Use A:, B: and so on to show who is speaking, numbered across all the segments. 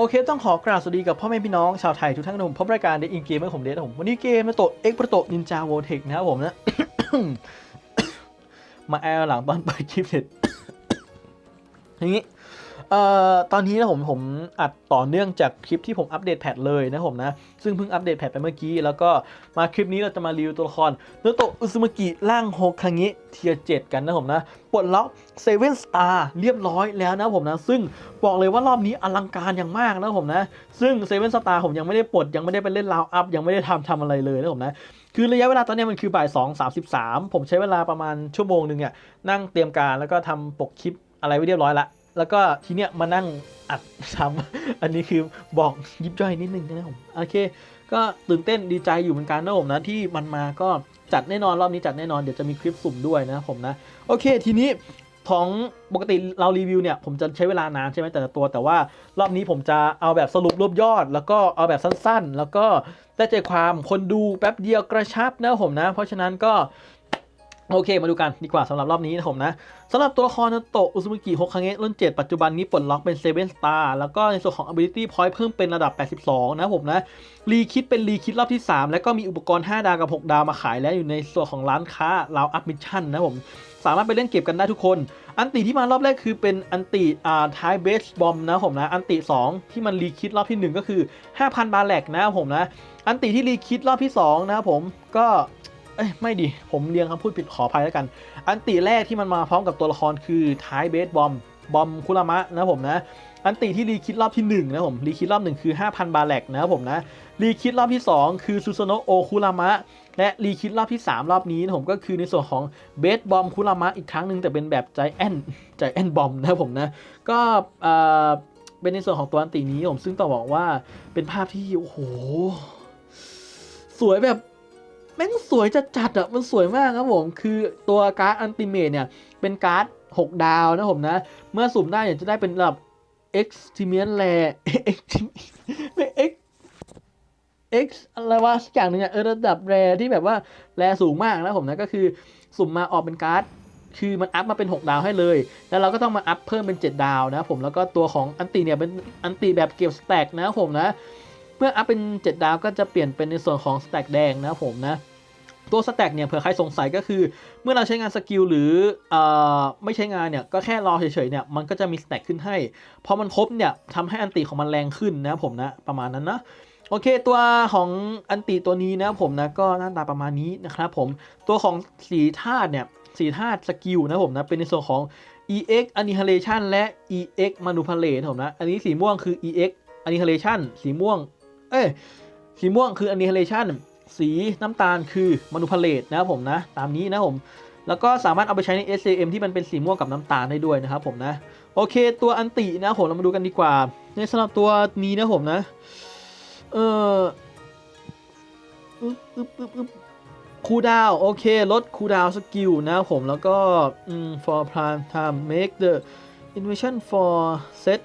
A: โอเค ต้องขอกราบสวัสดีกับพ่อแม่พี่น้องชาวไทยทุกท่านนะผมพบรายการเดอินเกมเมอร์ผมเดชผม วันนี้เกมมาโตเอ็กประโตนินจาโวเทคนะครับผมนะ มาแอลหลังตอนเปิดคลิปเสร็จอย่างนี้ เอ่อตอนนี้นะผมผมอัดต่อเนื่องจากคลิปที่ผมอัปเดตแพทเลยนะผมนะ ซึ่งเพิ่งอัปเดตแพทไปเมื่อกี้ แล้วก็มาคลิปนี้เราจะมารีวิวตัวละครเนโตะอุซุมากิร่างโฮคังิเทียเจ็ดกันนะผมนะปลดล็อกเซเว่นสตาร์เรียบร้อยแล้วนะผมนะ ซึ่งบอกเลยว่ารอบนี้อลังการอย่างมากนะผมนะ ซึ่งเซเว่นสตาร์ผมยังไม่ได้ปลดยังไม่ได้ไปเล่นราวอัพยังไม่ได้ทำทำอะไรเลยนะผมนะคือระยะเวลาตอนนี้มันคือบ่ายสองสามสิบสามผมใช้เวลาประมาณชั่วโมงหนึ่งเนี่ยนั่งเตรียมการแล้วก็ทำปกคลิปอะไรไว้เรียบร้อยละ แล้วก็ทีเนี้ยมานั่งอัดทำอันนี้คือบอกยิบย่อยนิดนึงนะผมโอเค ก็ตื่นเต้นดีใจอยู่เหมือนกันนะผมนะที่มันมาก็จัดแน่นอนรอบนี้จัดแน่นอนเดี๋ยวจะมีคลิปสุ่มด้วยนะผมนะโอเค ทีนี้ของปกติเรารีวิวเนี่ยผมจะใช้เวลานานใช่ไหมแต่ละตัว แต่ว่ารอบนี้ผมจะเอาแบบสรุปรวบยอด แล้วก็เอาแบบสั้นๆ แล้วก็ได้ใจความคนดูแป๊บเดียวกระชับนะผมนะ เพราะฉะนั้นก็ โอเค มาดูกันดีกว่าสำหรับรอบนี้นะผมนะสำหรับตัวละครนาโตะอุซุมิกิโฮคังเงะรุ่น7ปัจจุบันนี้ปลดล็อกเป็น7 Star แล้วก็ในส่วนของ Ability Point เพิ่มเป็นระดับ 82 นะผมนะ รีคิดเป็นรีคิดรอบที่ 3 แล้วก็มีอุปกรณ์ 5 ดาวกับ 6 ดาวมาขายแล้วอยู่ในส่วนของร้านค้าลาอัพมิชชั่นนะผม สามารถไปเล่นเก็บกันได้ทุกคน อันติที่มารอบแรกคือเป็นอันติอ่าท้ายเบสบอมนะผมนะ อันติ 2 ที่มันรีคิดรอบทีหนึ่1 ก็คือ 5,000 บาแลกนะผมนะ อันติที่รีคิดรอบที่2นะครับผมก็ เอ้ยไม่ดิผมเรียงคำพูดผิดขออภัยแล้วกัน อันติแรกที่มันมาพร้อมกับตัวละครคือท้ายเบสบอมบอมคุรามะนะผมนะ อันติที่รีคิดรอบที่1นะผมรีคิดรอบหนึ่งคือ 5,000 บาแลกนะครับผมนะรีคิดรอบที่ 2 คือซูโซโนะโอคุรามะ และรีคิดรอบที่ 3 รอบนี้นะผมก็คือในส่วนของเบสบอมคุรามะอีกครั้งหนึ่งแต่เป็นแบบใจแอนใจแอนบอมนะผมนะก็เอ่อเป็นในส่วนของตัวอันตินี้ผมซึ่งต้องบอกว่าเป็นภาพที่โอ้โหสวยแบบ แม่งสวยจัดจัดๆอะมันสวยมากครับผม คือตัวการ์ดอันติเมทเนี่ย เป็นการ์ด 6 ดาวนะผมนะ เมื่อสุ่มได้เนี่ยจะได้เป็นระดับ X t i m i a n Rare X ไม่ X X อะไรวะสักอย่างหนึ่งอะเออระดับแรที่แบบว่าแรสูงมากนะผมนะ ก็คือสุ่มมาออกเป็นการ์ดคือมันอัพมาเป็น 6 ดาวให้เลย แล้วเราก็ต้องมาอัพเพิ่มเป็น 7 ดาวนะผมแล้วก็ตัวของอันติเนี่ยเป็นอันติแบบเก็บสแต็กนะผมนะ เมื่ออัพเป็น 7 ดาวก็จะเปลี่ยนเป็นในส่วนของสแต็กแดงนะผมนะ ตัวสแต็กเนี่ยเผื่อใครสงสัยก็คือ เมื่อเราใช้งานสกิลหรือออไม่ใช้งานเนี่ยก็แค่รอเฉยๆเนี่ยมันก็จะมีสแต็กขึ้นให้ พอมันครบเนี่ยทำให้อันติของมันแรงขึ้นนะผมนะประมาณนั้นนะโอเคตัวของอันติตัวนี้นะผมนะก็หน้าตาประมาณนี้นะครับผมตัวของสีธาตุเนี่ยสีธาตุสกิลนะผมนะเป็นในส่วนของ EX Annihilation และ EX Manipulate นะผมนะ อันนี้สีม่วงคือ EX Annihilation สีม่วง เอ้ยสีม่วงคือ Annihilation สีน้ำตาลคือ Manipulate นะครับผมนะ ตามนี้นะผม แล้วก็สามารถเอาไปใช้ใน SAM ที่มันเป็นสีม่วงกับน้ำตาลได้ด้วยนะครับผมนะ โอเค ตัวอันตินะผมเรามาดูกันดีกว่า ในสำหรับตัวนี้นะผมนะ เอออึ๊บอึ๊บอึ๊บอึ๊บคูดาวโอเค ลดคูดาวสกิลนะครับผมแล้วก็อืม for prime time make the invasion for set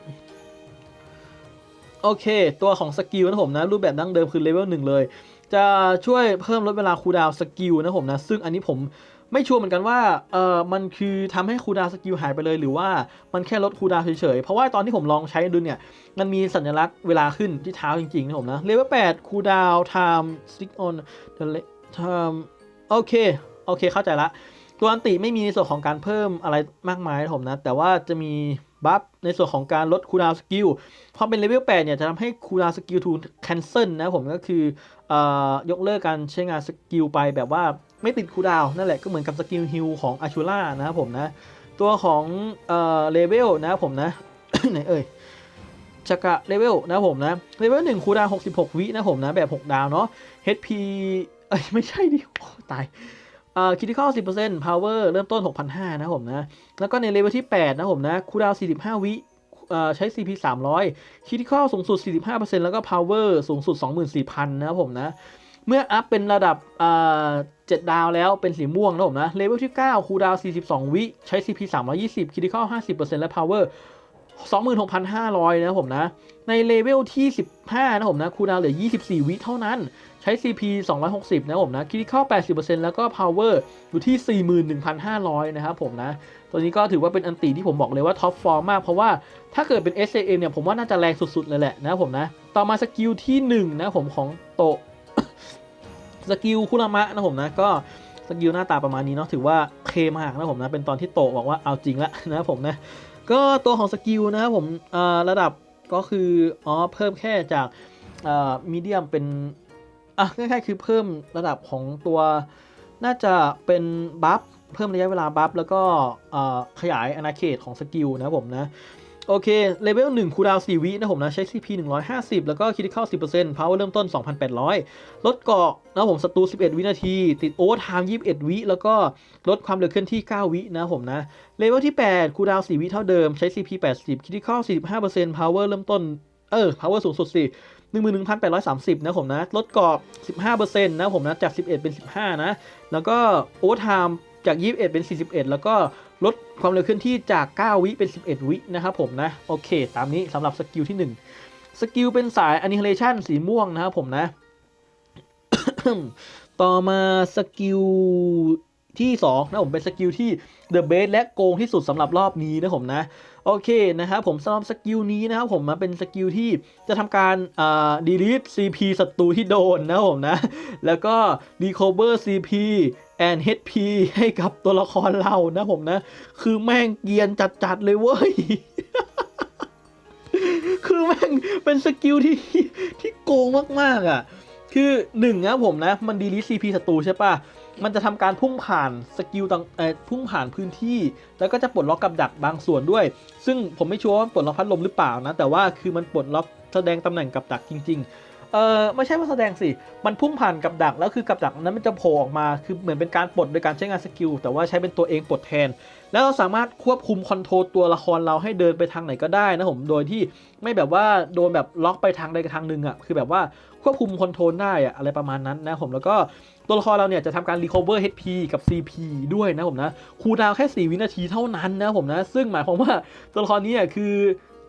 A: โอเค ตัวของสกิลนะผมนะ รูปแบบดั้งเดิมคือเลเวลหนึ่งเลย จะช่วยเพิ่มลดเวลาคูลดาวสกิลนะผมนะ ซึ่งอันนี้ผมไม่ชัวร์เหมือนกันว่าเออมันคือทำให้คูดาวสกิลหายไปเลยหรือว่ามันแค่ลดคูดาวเฉยๆ เพราะว่าตอนที่ผมลองใช้ดูเนี่ย มันมีสัญลักษณ์เวลาขึ้นที่เท้าจริงๆนะผมนะเลเวล8คูดาวน์ time stick on the le- time โอเค โอเคเข้าใจละ ตัวอันติไม่มีในส่วนของการเพิ่มอะไรมากมายนะผมนะ แต่ว่าจะมี บัฟในส่วนของการลดคูลดาวสกิลพอเป็นเลเวล8เนี่ยจะทำให้คูลดาวสกิลทูแคนเซิลนะผมก็คืออยกเลิกการใช้งานสกิลไปแบบว่าไม่ติดคูลดาวนั่นแหละก็เหมือนกับสกิลฮิลของอาชูล่านะครับผมนะตัวของเลเวลนะครับผมนะไหนเอ่ยจักระเลเวลนะผมนะเลเวล1คูดาวน์66วินะผมนะแบบ6ดาวเนาะ HP เอ้ยไม่ใช่ดิตาย อ่อคิด i คอล10% power เริ่มต้น6,500นะผมนะ แล้วก็ในเลเวลที่8นะผมนะคูดาว45วิเอ่อใช้ CP 300คิด i คอลสูงสุด 45%แล้วก็ power สูงสุด 24,000 นะครับผมนะเมื่ออัพเป็นระดับเอ่อ7ดาวแล้วเป็นสีม่วงนะผมนะ เลเวลที่ 9 คูดาว 42 วิ ใช้ CP 320คิด i คอล50%และ power 26,500 นะครับผมนะ ในเลเวลที่ 15 นะผมนะ คูดาวเหลือ 24 วิเท่านั้น ใช้ CP 260 นะครับผมนะ Critical 80%แล้วก็ Power อยู่ที่ 41,500 นะครับผมนะ ตัวนี้ก็ถือว่าเป็นอันตีที่ผมบอกเลยว่าท็อปฟอร์มมาก เพราะว่าถ้าเกิดเป็น SAM เนี่ย ผมว่าน่าจะแรงสุด ๆ เลยแหละนะครับผมนะ ต่อมาสกิลที่ 1 นะผมของโตสกิลคุรามะนะผมนะ ก็สกิลหน้าตาประมาณนี้เนาะถือว่าเคมากนะผมนะ เป็นตอนที่โตบอกว่าเอาจริงละนะผมนะ ก็ตัวของสกิลนะครับผมอ่าระดับก็คืออ๋อเพิ่มแค่จากอ่ามีเดียมเป็น อะง่ายๆคือเพิ่มระดับของตัว น่าจะเป็นบัฟเพิ่มระยะเวลาบัฟแล้วก็ขยายอาณาเขตของสกิลนะผมนะโอเค เลเวล1คูดาวน์4วินะผมนะ ใช้ CP 150 แล้วก็คิดเข้า 10% power เริ่มต้น 2,800 ลดเกาะนะผมศัตรู 11 วินาที ติดโอเวอร์ไทม์21 วิ แล้วก็ลดความเร็วเคลื่อนที่ 9 วินะผมนะ เลเวลที่ 8คูดาว4วิเท่าเดิม ใช้ CP 80 Critical 45% Power เริ่มต้น เออ Power สูงสุดสิ 11,830 นะผมนะ ลดกรอบ 15%นะผมนะ จาก 11 เป็น 15 นะ แล้วก็โอเวอร์ไทม์จาก 21 เป็น 41 แล้วก็ลดความเร็วเคลื่อนที่จาก 9 วิเป็น 11 วินะครับผมนะ โอเค ตามนี้สำหรับสกิลที่ 1 สกิลเป็นสาย Annihilation สีม่วงนะครับผมนะ ต่อมาสกิลที่ 2 นะผมเป็นสกิลที่ The Best และโกงที่สุดสำหรับรอบนี้นะผมนะ โอเคนะครับผมสำหรับสกิลนี้นะครับผมมาเป็นสกิลที่จะทำการอ่า delete CP ศัตรูที่โดนนะผมนะ แล้วก็ recover CP and HP ให้กับตัวละครเรานะผมนะ คือแม่งเกียนจัดๆเลยเว้ยคือแม่งเป็นสกิลที่ที่โกงมากๆอะ คือหนึ่งนะผมนะ มัน delete CP ศัตรูใช่ปะ มันจะทำการพุ่งผ่านสกิลต่างเอ่อพุ่งผ่านพื้นที่ แล้วก็จะปลดล็อกกับดักบางส่วนด้วย ซึ่งผมไม่ชัวร์ว่าปลดล็อกพัดลมหรือเปล่านะ แต่ว่าคือมันปลดล็อกแสดงตำแหน่งกับดักจริง ๆ เออไม่ใช่ว่าแสดงสิ มันพุ่งผ่านกับดักแล้วคือกับดักนั้นมันจะโผล่ออกมา คือเหมือนเป็นการปลดโดยการใช้งานสกิล แต่ว่าใช้เป็นตัวเองปลดแทน แล้วเราสามารถควบคุมคอนโทรลตัวละครเราให้เดินไปทางไหนก็ได้นะผม โดยที่ไม่แบบว่าโดนแบบล็อกไปทางใดทางหนึ่งอะ่ะ คือแบบว่า ควบคุมคอนโทรลได้อะอะไรประมาณนั้นนะผมแล้วก็ตัวละครเราเนี่ยจะทำการ recover HP กับ CP ด้วยนะผมนะคูดาวแค่ 4 วินาทีเท่านั้นนะผมนะ ซึ่งหมายความว่าตัวละครนี้คือ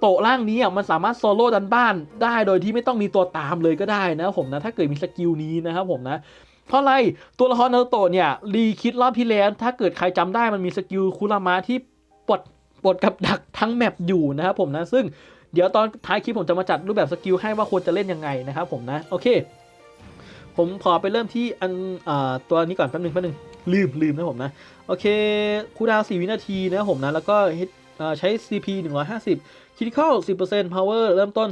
A: โตะร่างนี้มันสามารถโซโล่ดันบ้านได้โดยที่ไม่ต้องมีตัวตามเลยก็ได้นะผมนะ ถ้าเกิดมีสกิลนี้นะครับผมนะเพราะอะไรตัวละครนารูโตะเนี่ยรีคิดรอบที่แล้วถ้าเกิดใครจำได้มันมีสกิลคุรามะที่ปลดปลดกับดักทั้งแมปอยู่นะครับผมนะซึ่ง เดี๋ยวตอนท้ายคลิปผมจะมาจัดรูปแบบสกิลให้ว่าควรจะเล่นยังไงนะครับผมนะ โอเค ผมขอไปเริ่มที่อันอตัวนี้ก่อนแป๊บนึงแป๊บนึงลืมลืมนะผมนะ โอเคคูดาวน์4วินาทีนะผมนะ แล้วก็เฮดอ่าใช้ CP 150 Critical 10% Power เริ่มต้น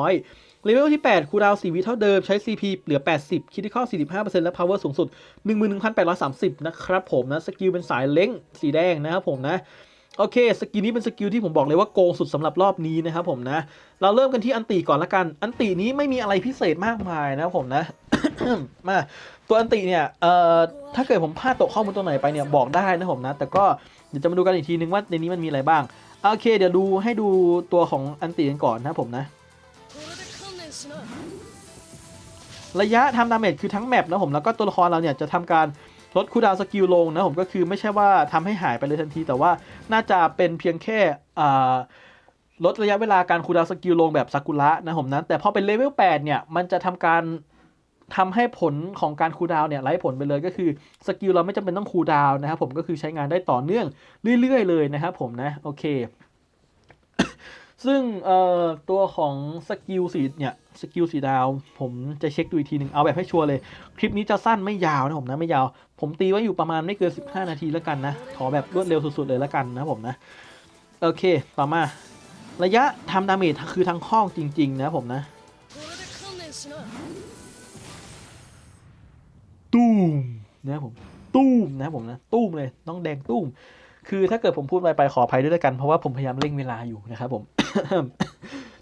A: 2,800เลเวลที่ 8 คูดาวน์4วิเท่าเดิม ใช้ CP เหลือ 80 Critical 45%และ Power สูงสุด 11,830 นะครับผมนะ สกิลเป็นสายเล้งสีแดงนะครับผมนะ โอเคสกิลนี้เป็นสกิลที่ผมบอกเลยว่าโกงสุดสำหรับรอบนี้นะครับผมนะ เราเริ่มกันที่อันติก่อนละกัน อันตินี้ไม่มีอะไรพิเศษมากมายนะครับผมนะ มาตัวอันติเนี่ยเอ่อถ้าเกิดผมพลาดตกข้อมูลตัวไหนไปเนี่ยบอกได้นะผมนะ แต่ก็เดี๋ยวจะมาดูกันอีกทีนึงว่าในนี้มันมีอะไรบ้างโอเค เดี๋ยวดูให้ดูตัวของอันติกันก่อนนะผมนะ ระยะทำดาเมจคือทั้งแมปนะผมแล้วก็ตัวละครเราเนี่ยจะทำการ ลดคูดาวสกิลลงนะผมก็คือไม่ใช่ว่าทำให้หายไปเลยทันที แต่ว่าน่าจะเป็นเพียงแค่ลดระยะเวลาการคูดาวสกิลลงแบบซากุระนะผมนะแต่พอเป็นเลเวล8เนี่ยมันจะทำการทำให้ผลของการคูดาวเนี่ยไร้ผลไปเลยก็คือสกิลเราไม่จำเป็นต้องคูดาวนะครับผมก็คือใช้งานได้ต่อเนื่องเรื่อย ๆ เลยนะครับผมนะโอเค ซึ่งเอ่อตัวของสกิลสีเนี่ยสกิลสีดาว ผมจะเช็คดูอีกทีหนึ่งเอาแบบให้ชัวร์เลย คลิปนี้จะสั้นไม่ยาวนะผมนะไม่ยาว ผมตีไว้อยู่ประมาณไม่เกิน 15 นาทีแล้วกันนะ ขอแบบรวดเร็วสุดๆเลยแล้วกันนะผมนะ โอเคต่อมา ระยะทำดาเมจคือทั้งข้องจริง ๆ นะผมนะตู้มนะผมตู้มนะผมนะตู้มเลยน้องแดงตู้มคือถ้าเกิดผมพูดไปไปขออภัยด้วยแล้วกัน เพราะว่าผมพยายามเร่งเวลาอยู่นะครับผม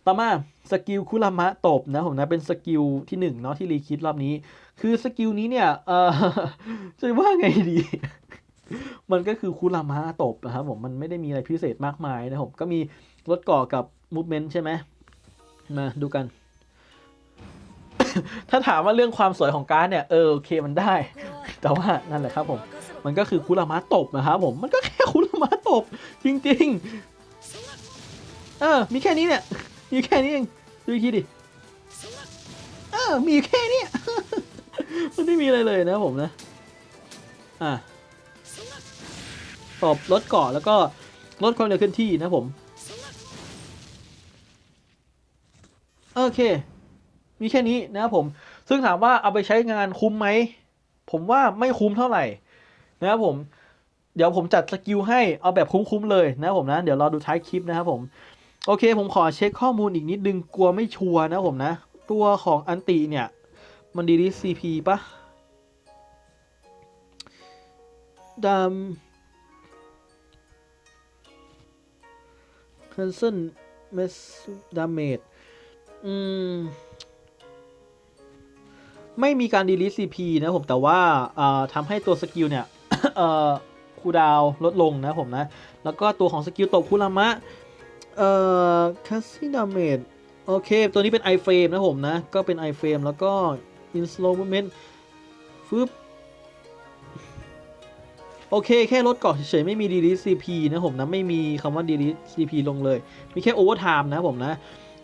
A: ต่อมาสกิลคุรามะตบนะผมนะเป็นสกิลที่หนึ่งเนาะที่รีคิดรอบนี้ คือสกิลนี้เนี่ยเออจะว่าไงดี มันก็คือคุรามะตบนะครับผมมันไม่ได้มีอะไรพิเศษมากมายนะผมก็มีรถก่อกับมูฟเมนต์ใช่ไหมมาดูกัน ถ้าถามว่าเรื่องความสวยของการ์ดเนี่ยเออโอเคมันได้ แต่ว่านั่นแหละครับผม มันก็คือคุรามะตบนะครับผมมันก็แค่คุรามะตบจริง ๆ เออ มีแค่นี้เนี่ย มีแค่นี้เอง ดูอีกทีดิ เออ มีแค่นี้ มันไม่มีอะไรเลยนะผมนะ อะตบลดเกาะแล้วก็ลดความเร็วเคลื่อนที่นะผม โอเค มีแค่นี้นะครับผม ซึ่งถามว่าเอาไปใช้งานคุ้มไหม ผมว่าไม่คุ้มเท่าไหร่ นะครับผมเดี๋ยวผมจัดสกิลให้เอาแบบคุ้มๆเลยนะครับผมนะ เดี๋ยวรอดูท้ายคลิปนะครับผม โอเคผมขอเช็คข้อมูลอีกนิดนึงกลัวไม่ชัวร์นะผมนะ ตัวของอันติเนี่ย มันดีลิซีพีปะดามคันเซนเมสดาเมจอืม ไม่มีการ delete CP นะผมแต่ว่าอ่อทำให้ตัวสกิลเนี่ยเอ่อคูดาวลดลงนะผมนะ แล้วก็ตัวของสกิลตบคุรามะ เอ่อคัสซี่ดาเมจโอเค ตัวนี้เป็น iframe นะผมนะ ก็เป็น iframe แล้วก็ in slow movement ฟึบโอเค แค่ลดเกาะเฉยๆไม่มี delete CP นะผมนะ ไม่มีคำว่า delete CP ลงเลย มีแค่ overtime นะผมนะ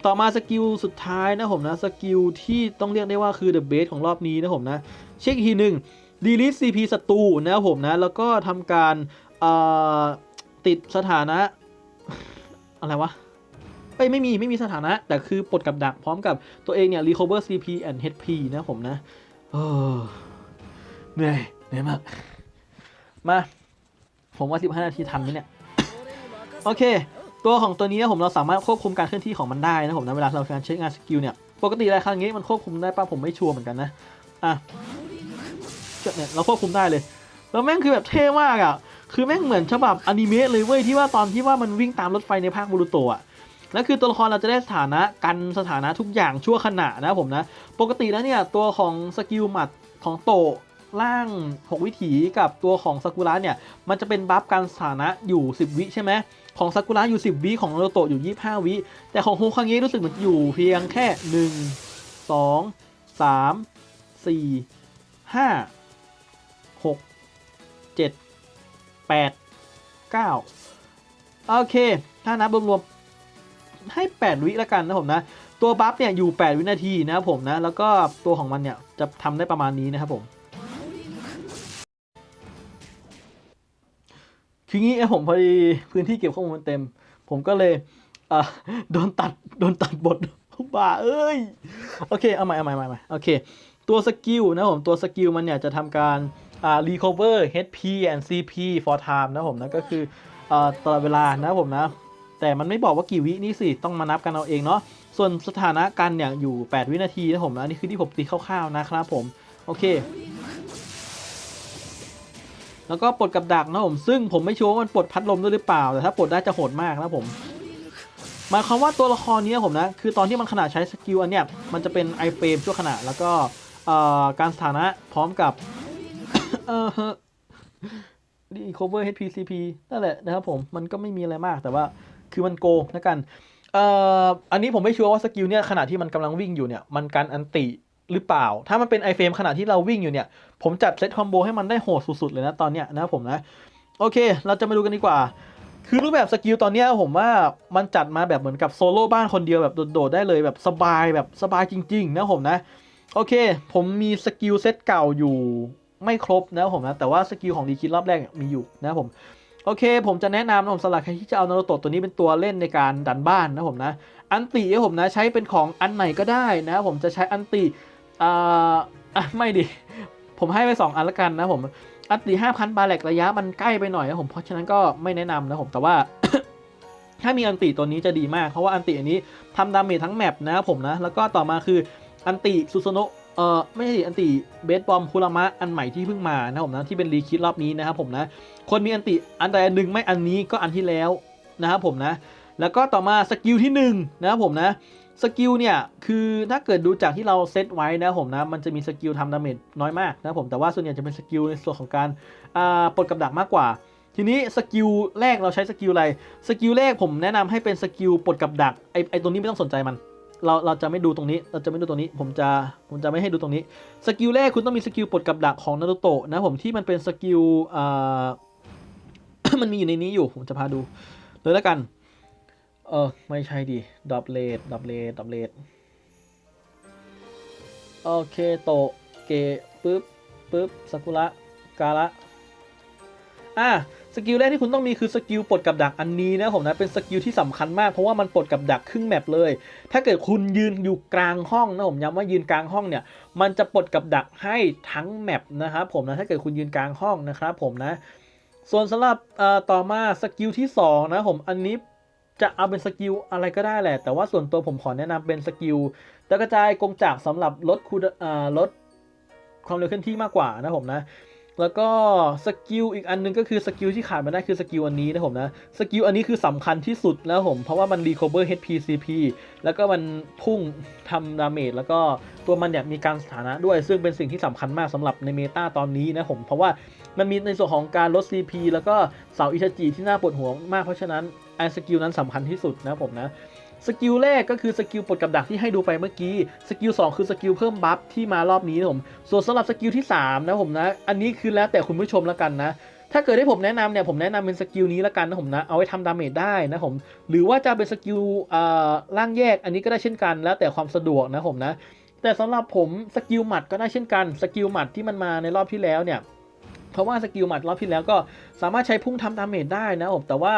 A: ต่อมาสกิลสุดท้ายนะผมนะ สกิลที่ต้องเรียกได้ว่าคือ the best ของรอบนี้นะผมนะ เช็คทีหนึ่ง delete CP ศัตรูนะผมนะ แล้วก็ทำการติดสถานะ อะไรวะเอ้ยไม่มีไม่มีสถานะ แต่คือปลดกับดักพร้อมกับตัวเองเนี่ย recover CP and HP นะผมนะเออเหนื่อยเหนื่อยมาก มา ผมว่า 15 นาทีทันไหมเนี่ย โอเค ตัวของตัวนี้นะผมเราสามารถควบคุมการเคลื่อนที่ของมันได้นะผมนะ เวลาเราการใช้งานสกิลเนี่ย ปกติอะไรครั้งนี้มันควบคุมได้ป่ะผมไม่ชัวร์เหมือนกันนะ อะเนี่ยเราควบคุมได้เลย แล้วแม่งคือแบบเท่มากอะ คือแม่งเหมือนฉบับอนิเมะเลยเว้ยที่ว่าตอนที่ว่ามันวิ่งตามรถไฟในภาคบูรุโตะอะนั่นคือตัวละครเราจะได้สถานะกันสถานะทุกอย่างชั่วขณะนะผมนะ ปกติแล้วเนี่ยตัวของสกิลหมัดของโตล่าง 6 วิถีกับตัวของซากุระเนี่ย มันจะเป็นบัฟการสถานะอยู่ 10 วิใช่ไหมของซากุระอยู่ 10 วิ ของนารูโตะอยู่ 25 วิ แต่ของโฮคังเงะรู้สึกเหมือนอยู่เพียงแค่ 1 2 3 4 5 8 9 โอเค ถ้านับรวมๆให้ 8 วิแล้วกันนะผมนะ ตัวบัฟเนี่ยอยู่ 8 วินาทีนะครับผมนะ แล้วก็ตัวของมันเนี่ยจะทำได้ประมาณนี้นะครับผมคืองี้ไอ้ผมพอดีพื้นที่เก็บข้อมูลมันเต็ม ผมก็เลยโดนตัดโดนตัดบทบ้าเอ้ย โอเค เอาใหม่เอาใหม่เอาใหม่โอเค ตัวสกิลนะผม ตัวสกิลมันเนี่ยจะทำการ recover HP and CP for time นะผมนะก็คืออ่าตลอดเวลานะผมนะ แต่มันไม่บอกว่ากี่วินี่สิต้องมานับกันเอาเองเนาะส่วนสถานะกันเนี่ยอยู่ 8 วินาทีนะผมนะอันนี่คือที่ผมตีคร่าวๆนะครับผม โอเค แล้วก็ปลดกับดักนะผม ซึ่งผมไม่ชัวร์ว่ามันปลดพัดลมด้วยหรือเปล่า แต่ถ้าปลดได้จะโหดมากนะผมหมายความว่าตัวละครนี้ผมนะ คือตอนที่มันขนาดใช้สกิลอันเนี้ยมันจะเป็นไอเฟรมชั่วขณะแล้วก็เอ่อการสถานะพร้อมกับ เออดี cover HPCP นั่นแหละนะครับผม มันก็ไม่มีอะไรมากแต่ว่าคือมันโกงนะกัน เอ่อ อันนี้ผมไม่ชัวร์ว่าสกิลเนี่ยขณะที่มันกำลังวิ่งอยู่เนี่ย มันการอันติหรือเปล่า ถ้ามันเป็นไอเฟรมขณะที่เราวิ่งอยู่เนี่ย ผมจัดเซตคอมโบให้มันได้โหดสุดๆเลยนะตอนเนี้ยนะครับผมนะ โอเค เราจะมาดูกันดีกว่า คือรูปแบบสกิลตอนเนี้ยผมว่ามันจัดมาแบบเหมือนกับโซโล่บ้านคนเดียวแบบโดดๆได้เลยแบบสบายแบบสบายจริง ๆ นะผมนะ โอเค ผมมีสกิลเซตเก่าอยู่ ไม่ครบนะผมนะแต่ว่าสกิลของดีคิดรอบแรกมีอยู่นะผมโอเค ผมจะแนะนำนะผมสำหรับใครที่จะเอานารูโตะตัวนี้เป็นตัวเล่นในการดันบ้านนะผมนะ อันตินะผมนะใช้เป็นของอันไหนก็ได้นะผมจะใช้อันติอ่าไม่ดิ ผมให้ไปสองอันละกันนะผม อันติห้าพันบาแลกระยะมันใกล้ไปหน่อยนะผมเพราะฉะนั้นก็ไม่แนะนำนะผมแต่ว่าถ้ามีอันติตัวนี้จะดีมากเพราะว่าอันติอันนี้ทำดาเมจทั้งแมปนะผมนะ แล้วก็ต่อมาคืออันติซูโซโนะ เออไม่ใช่ดิอันติเบสบอมคุรามะอันใหม่ที่เพิ่งมานะผมนะที่เป็นรีคิดรอบนี้นะครับผมนะคนมีอันติอันใดอันหนึ่งไม่อันนี้ก็อันที่แล้วนะครับผมนะแล้วก็ต่อมาสกิลที่หนึ่งนะครับผมนะสกิลเนี่ยคือถ้าเกิดดูจากที่เราเซตไว้นะผมนะมันจะมีสกิลทำดาเมจน้อยมากนะครับผมแต่ว่าส่วนใหญ่จะเป็นสกิลในส่วนของการอ่าปลดกับดักมากกว่า ทีนี้สกิลแรกเราใช้สกิลอะไรสกิลแรกผมแนะนำให้เป็นสกิลปลดกับดักไอไอตรงนี้ไม่ต้องสนใจมัน เราเราจะไม่ดูตรงนี้ เราจะไม่ดูตรงนี้ ผมจะผมจะไม่ให้ดูตรงนี้ สกิลแรกคุณต้องมีสกิลปลดกับดักของนารูโตะนะผมที่มันเป็นสกิลอ่ามันมีอยู่ในนี้อยู่ ผมจะพาดูเลยแล้วกัน เออไม่ใช่ดิดับเลดดับเลดดับเลดโอเคโตะเกปึ๊บปึ๊บซากุระกาละอะ สกิลแรกที่คุณต้องมีคือสกิลปลดกับดักอันนี้นะผมนะเป็นสกิลที่สำคัญมากเพราะว่ามันปลดกับดักครึ่งแมปเลย ถ้าเกิดคุณยืนอยู่กลางห้องนะผมย้ำว่ายืนกลางห้องเนี่ยมันจะปลดกับดักให้ทั้งแมปนะครับผมนะถ้าเกิดคุณยืนกลางห้องนะครับผมนะ ส่วนสำหรับต่อมาสกิลที่สองนะผมอันนี้จะเอาเป็นสกิลอะไรก็ได้แหละ แต่ว่าส่วนตัวผมขอแนะนำเป็นสกิลตะกระจายกงจักรสำหรับลดคูดลดความเร็วเคลื่อนที่มากกว่านะผมนะ แล้วก็สกิลอีกอันหนึงก็คือสกิลที่ขาดไม่ได้คือสกิลอันนี้นะผมนะสกิลอันนี้คือสำคัญที่สุดแล้วผม เพราะว่ามัน recover HP CP แล้วก็มันพุ่งทำดาเมจแล้วก็ตัวมันเนี่ยมีการสถานะด้วย ซึ่งเป็นสิ่งที่สำคัญมากสำหรับในเมตาตอนนี้นะผม เพราะว่ามันมีในส่วนของการลด CP แล้วก็เสาอิชจิที่น่าปวดหัวมากเพราะฉะนั้นไอ้สกิลนั้นสำคัญที่สุดนะผมนะ สกิลแรกก็คือสกิลปลดกับดักที่ให้ดูไปเมื่อกี้สกิล2คือสกิลเพิ่มบัฟที่มารอบนี้นะผมส่วนสำหรับสกิลที่3นะผมนะอันนี้คือแล้วแต่คุณผู้ชมแล้วกันนะถ้าเกิดให้ผมแนะนำเนี่ยผมแนะนำเป็นสกิลนี้แล้วกันนะผมนะเอาไว้ทำดาเมจได้นะผมหรือว่าจะเป็นสกิลอ่าร่างแยกอันนี้ก็ได้เช่นกัน แล้วแต่ความสะดวกนะผมนะแต่สำหรับผมสกิลหมัดก็ได้เช่นกันสกิลหมัดที่มันมาในรอบที่แล้วเนี่ย เพราะว่าสกิลหมัดรอบที่แล้วก็สามารถใช้พุ่งทำดาเมจได้นะผมแต่ว่า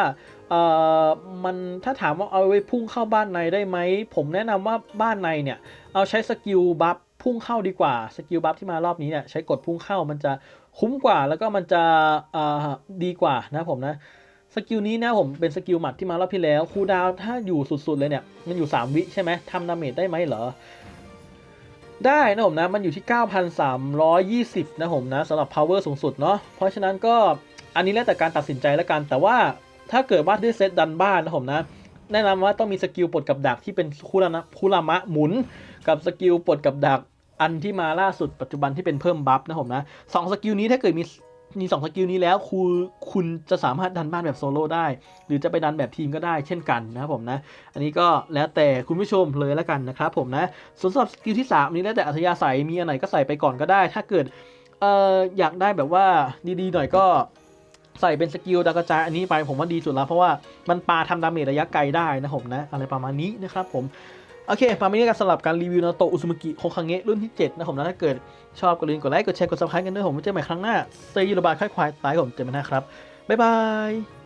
A: เอ่อมันถ้าถามว่าเอาไว้พุ่งเข้าบ้านในได้ไหม ผมแนะนำว่าบ้านในเนี่ยเอาใช้สกิลบัฟพุ่งเข้าดีกว่าสกิลบัฟที่มารอบนี้เนี่ยใช้กดพุ่งเข้ามันจะคุ้มกว่าแล้วก็มันจะดีกว่านะผมนะสกิลนี้นะผมเป็นสกิลหมัดที่มารอบที่แล้วคูดาวถ้าอยู่สุดๆเลยเนี่ยมันอยู่ 3 วิใช่ไหมทำดาเมจได้ไหมเหรอ ได้นะผมนะมันอยู่ที่ 9,320 นะผมนะสำหรับ power สูงสุดเนาะเพราะฉะนั้นก็อันนี้แล้วแต่การตัดสินใจแล้วกัน แต่ว่าถ้าเกิดว่าได้เซตดันบ้านนะผมนะแนะนำว่าต้องมีสกิลปลดกับดักที่เป็นคุรานะคุรามะหมุน กับสกิลปลดกับดักอันที่มาล่าสุดปัจจุบันที่เป็นเพิ่มบัฟนะผมนะสองสกิลนี้ถ้าเกิดมี มีสองสกิลนี้แล้วคุณคุณจะสามารถดันบ้านแบบโซโล่ได้ หรือจะไปดันแบบทีมก็ได้เช่นกันนะครับผมนะ อันนี้ก็แล้วแต่คุณผู้ชมเลยแล้วกันนะครับผมนะส่วนสำหรับสกิลที่ 3 นี้แล้วแต่อัธยาศัยมีอันไหนก็ใส่ไปก่อนก็ได้ ถ้าเกิดเอ่ออยากได้แบบว่าดีๆหน่อยก็ใส่เป็นสกิลดาวกระจายอันนี้ไปผมว่าดีสุดแล้วเพราะว่ามันปาทำดาเมจระยะไกลได้นะผมนะอะไรประมาณนี้นะครับผม โอเคประมาณนี้กันสำหรับการรีวิวนาโตะอุซุมกิโคคังเงะรุ่นที่ 7 นะผมนะถ้าเกิดชอบก็ลืมกดไลค์ กดแชร์ กดซับสไครต์กันด้วยผมไว้เจอกันใหม่ครั้งหน้าเซยูระบาดค่ายควายตายผมเจอกันนะครับ บ๊ายบาย